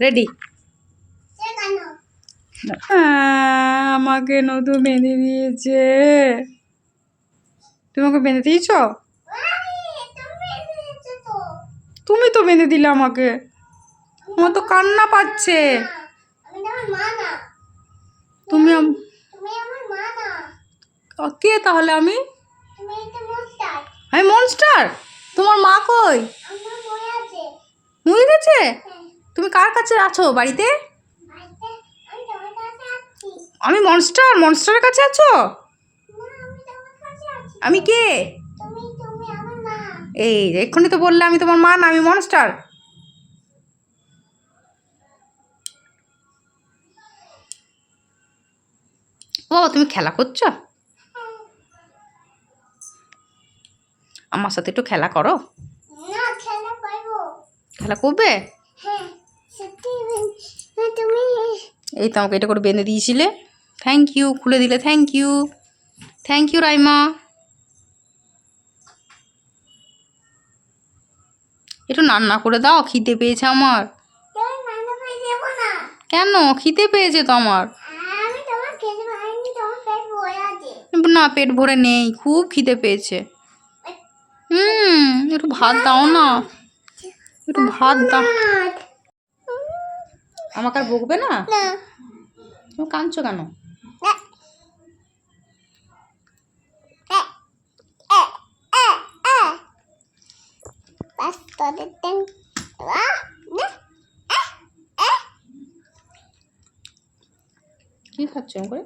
Ready আমাকে নতুন বেঁধে দিয়েছে। তুমি আমাকে বেঁধে দিয়েছ? তুমি তো বেঁধে দিলে আমাকে। আমার তো কান্না পাচ্ছে। আমি তোমার মা না তুমি আম- তুমি আমার মা না কে তাহলে আমি? আমি মনস্টার। তোমার মা কই? মরে গেছে? হ্যাঁ। তুমি কার কাছে আছো? বাড়িতে? আমি মনস্টার মনস্টারের কাছে আছো? আমি কে? এই এক্ষুনি তো বললে আমি তোমার মা না আমি মনস্টার ও তুমি খেলা করছ? আমার সাথে একটু খেলা করো। খেলা করবে? এই তো আমাকে এটা করে বেঁধে দিয়েছিলে। থ্যাংক ইউ খুলে দিলে thank you thank you Raima. একটু রান্না করে দাও খিদে পেয়েছে আমার। কেন খিদে পেয়েছে তো আমার। না পেট ভরে নেই খুব খিদে পেয়েছে। হুম একটু ভাত দাও না। একটু ভাত দাও। আমাকে আর বকবে না? তুমি কাঁদছো কেন? কি খাচ্ছ করে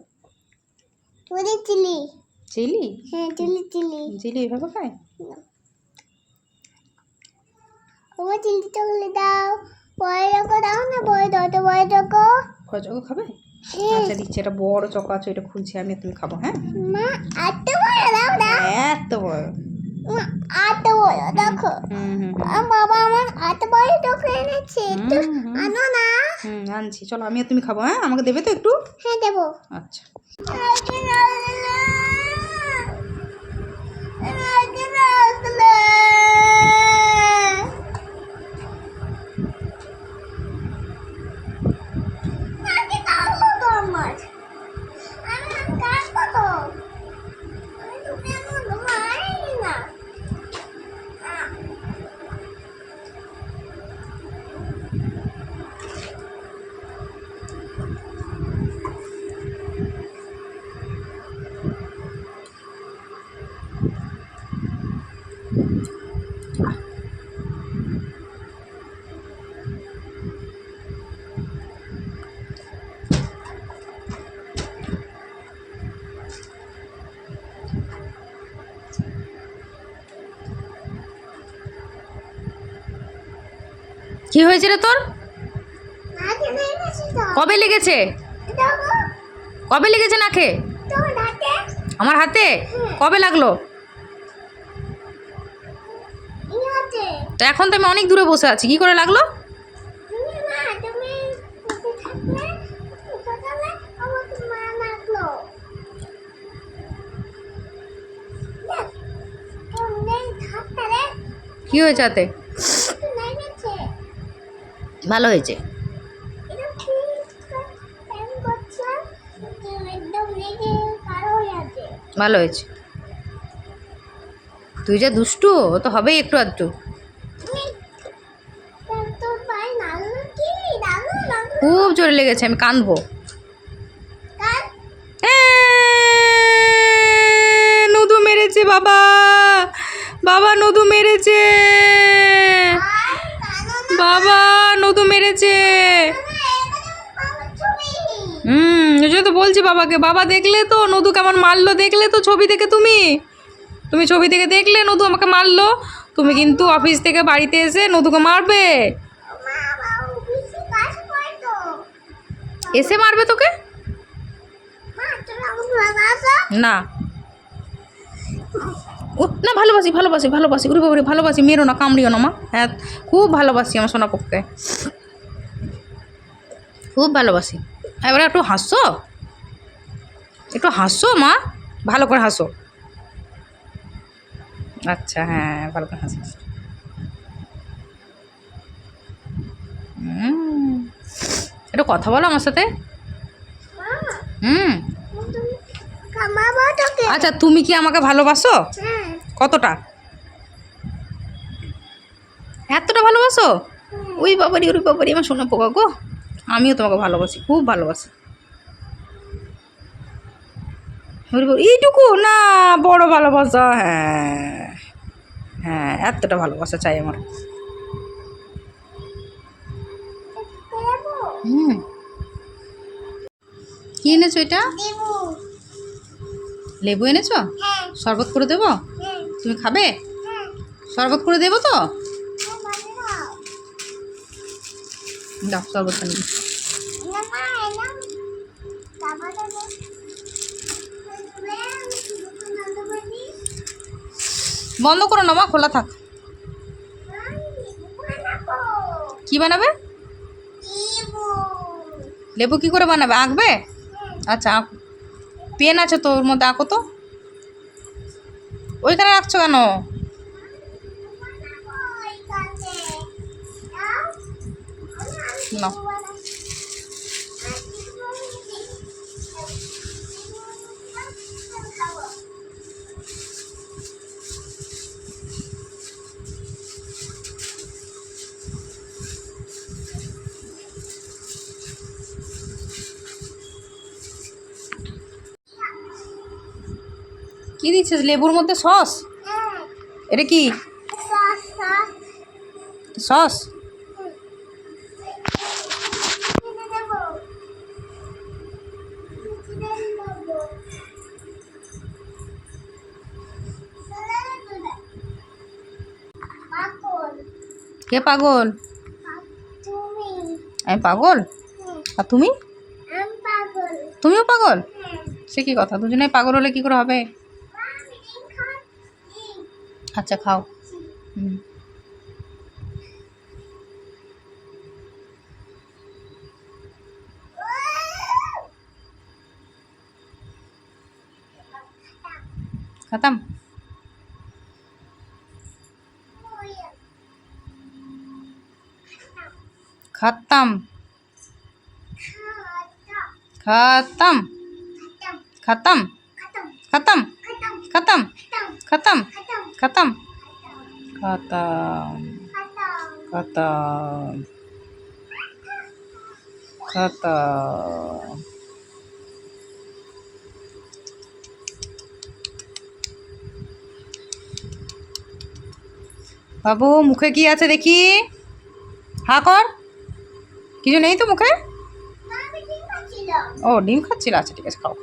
তোদের চিলি। চিলি? হ্যাঁ চিলি চিলি। চিলি এভাবে খায়? তোমার চিলি চকলে দাও। বড় রকম দাও না বড় যত রকম বড় চকো খাবে? আচ্ছা দিচ্ছি এটা বড় চকো আছে এটা খুলছি আমি তুমি খাব হ্যাঁ? মা এত বড় দাও না এত বড়। এত বড় দেখো। বাবা আমার এত বড় চকো এনেছে একটু। আনো না। হুম আনছি চলো আমি আর তুমি খাব হ্যাঁ? আমাকে দেবে তো একটু? হ্যাঁ দেবো। আচ্ছা। কি হয়েছে রে তোর? কবে লেগেছে? কবে লেগেছে নাকে? আমার হাতে? কবে লাগল? তো এখন তো আমি অনেক দূরে বসে আছি। কি করে লাগল? কি হয়েছে হাতে? ভালো হয়েছে। ভালো হয়েছে। তুই যা দুষ্টু, ও তো হবেই একটু আধটু। খুব জোরে লেগেছে, আমি কাঁদবো নদু মেরেছে বাবা। বাবা, নদু মেরেছে। বাবা নদু মেরেছে। হুম ওই জন্য তো বলছি বাবাকে বাবা দেখলে তো নদু কেমন মারলো দেখলে তো ছবি থেকে তুমি। তুমি ছবি থেকে দেখলে নদু আমাকে মারলো তুমি কিন্তু অফিস থেকে বাড়িতে এসে নদুকে মারবে। এসে মারবে তোকে? না। ও না ভালোবাসি ভালোবাসি ভালোবাসি উরি বাবারে ভালোবাসি মেরো না কামড়িও না মা। হ্যাঁ খুব ভালোবাসি আমার সোনাপক্ষে খুব ভালোবাসি। এবারে একটু হাসো। একটু হাসো মা। ভালো করে হাসো। আচ্ছা হ্যাঁ ভালো করে হাসো একটু কথা বলো আমার সাথে। হুম। আচ্ছা তুমি কি আমাকে ভালোবাসো? হ্যাঁ। কতটা? এতটা ভালোবাসো? ওই বাবারি ওই বাবারি আমার শোনা পোকা গো। আমিও তোমাকে ভালোবাসি খুব ভালোবাসি। এইটুকু? না বড় ভালোবাসা হ্যাঁ। হ্যাঁ এতটা ভালোবাসা চাই আমার। হুম। কি এনেছো এটা? লেবু এনেছো? হ্যাঁ। শরবত করে দেবো? তুমি খাবে? শরবত করে দেবো তো? শরবত বন্ধ করো না মা, খোলা থাক। কি বানাবে? লেবু কি করে বানাবে? আঁকবে? আচ্ছা পেন আছে তো ওর মধ্যে, আঁকো তো। ওইখানে রাখছো কেন নাও। কি দিচ্ছিস? লেবুর মধ্যে সস? এটা কি? সস? কে পাগল? আমি পাগল? আর তুমি? তুমিও পাগল? সে কি কথা? দুজনে পাগল হলে কি করে হবে? আচ্ছা খাও হুম খতম খতম খতম খতম খতম খতম খতম খতম খতম খতম খতম খতম বাবু মুখে কি আছে দেখি? হা কর। কিছু নেই তো মুখে? ও ডিম খাচ্ছিল। আচ্ছা ঠিক আছে খাও।